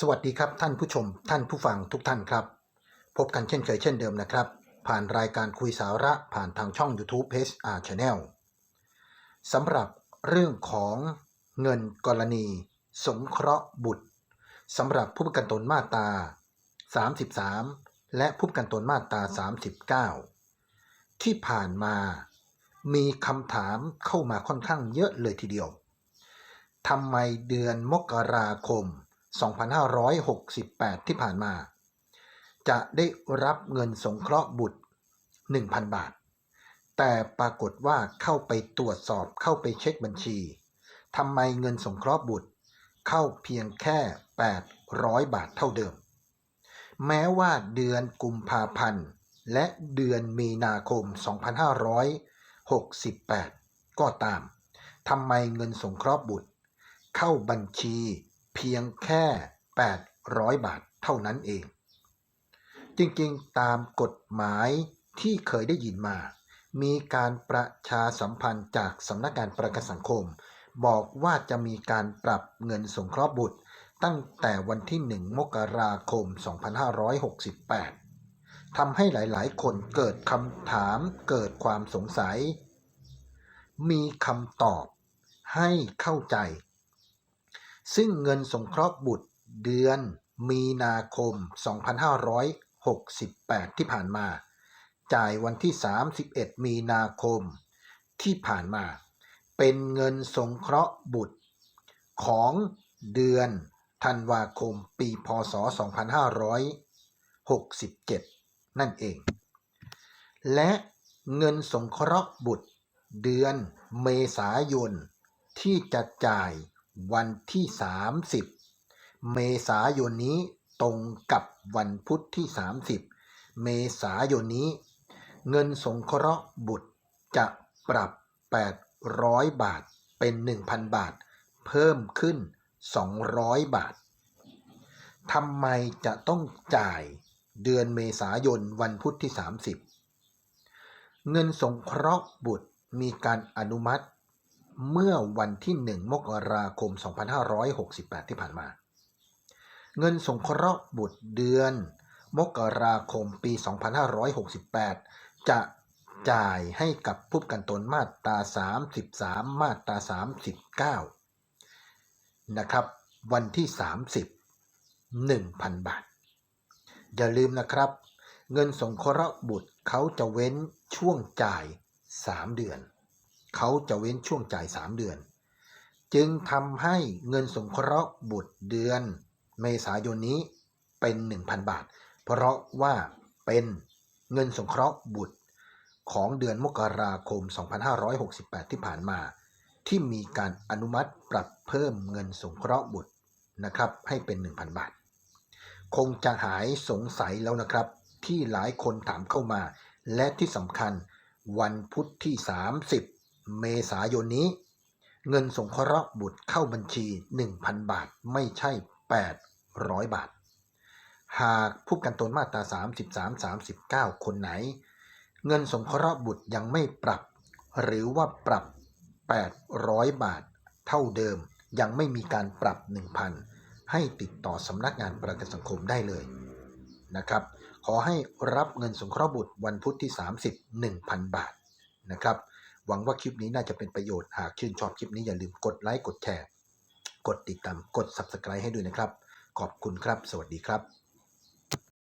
สวัสดีครับท่านผู้ชมท่านผู้ฟังทุกท่านครับ พบกันเช่นเคยเช่นเดิมนะครับ ผ่านรายการคุยสาระผ่านทางช่อง YouTube HR Channel สำหรับเรื่องของเงินกรณี สงเคราะห์บุตรสำหรับผู้ประกันตนมาตรา 33 และผู้ประกันตนมาตรา 39 ที่ผ่านมามีคำถามเข้ามาค่อนข้างเยอะเลยทีเดียวทำไมเดือนมกราคม 2568 ที่ผ่านมา จะได้รับเงินสงเคราะห์บุตร 1,000 บาท แต่ปรากฏว่าเข้าไปตรวจสอบเข้าไปเช็คบัญชีทำไมเงินสงเคราะห์บุตรเข้าเพียงแค่ 800 บาทเท่าเดิม แม้ว่าเดือนกุมภาพันธ์ และเดือนมีนาคม 2568 ก็ตามทำไมเงินสงเคราะห์บุตร เข้าบัญชี เพียงแค่ 800 บาทเท่านั้นเอง จริงๆ ตามกฎหมายที่เคยได้ยินมา มีการประชาสัมพันธ์จากสำนักงานประกันสังคม บอกว่าจะมีการปรับเงินสงเคราะห์บุตร ตั้งแต่วันที่ 1 มกราคม 2568ทำให้หลายๆ คนเกิดคำถามเกิดความสงสัย มีคำตอบให้เข้าใจ ซึ่งเงินสงเคราะห์บุตรเดือนมีนาคม 2568 ที่ผ่านมา จ่ายวันที่ 31 มีนาคมที่ผ่านมา เป็นเงินสงเคราะห์บุตร ของเดือนธันวาคมปีพศ 2567 นั่นเอง และเงินสงเคราะห์บุตร เดือนเมษายนที่จะจ่าย วันที่ 30 เมษายนนี้ตรงกับวันพุธที่ 30 เมษายนนี้ เงินสงเคราะห์บุตรจะปรับ 800 บาทเป็น 1,000 บาท เพิ่มขึ้น 200 บาททำไมจะต้องจ่ายเดือนเมษายนวันพุธที่ 30 เงินสงเคราะห์บุตรมีการอนุมัติ เมื่อวันที่ 1 มกราคม 2568 ที่ผ่านมา เงินสงเคราะห์บุตรเดือน มกราคมปี 2568 จะจ่ายให้กับผู้ประกันตนมาตรา 33 มาตรา 39 นะครับ วันที่ 30 1,000 บาท อย่าลืมนะครับ เงินสงเคราะห์บุตรเขาจะเว้นช่วงจ่าย 3 เดือน เขาจะเว้นช่วงจ่าย 3 เดือน จึงทำให้เงินสงเคราะห์บุตรเดือน เมษายนนี้เป็น 1,000 บาท เพราะว่าเป็นเงินสงเคราะห์บุตรของเดือนมกราคม 2568 ที่ผ่านมา ที่มีการอนุมัติปรับเพิ่มเงินสงเคราะห์บุตรนะครับ ให้เป็น 1,000 บาท คงจะหายสงสัยแล้วนะครับ ที่หลายคนถามเข้ามา และที่สำคัญวันพุธที่ 30 เมษายนนี้ เงินสงเคราะห์บุตรเข้าบัญชี 1,000 บาทไม่ใช่ 800 บาท หากผู้กันตนมาตรา 33 39 คนไหน เงินสงเคราะห์บุตรยังไม่ปรับ หรือว่าปรับ 800 บาท เท่าเดิมยังไม่มีการปรับ 1,000 ให้ติดต่อสำนักงานประกันสังคมได้เลยนะครับ ขอให้รับเงินสงเคราะห์บุตรวันพุธที่ 30 1,000 บาทนะครับ หวังว่าคลิปนี้น่าจะเป็นประโยชน์ หากชื่นชอบคลิปนี้อย่าลืมกดไลค์ กดแชร์ กดติดตาม กด Subscribe ให้ด้วยนะครับ ขอบคุณครับ สวัสดีครับ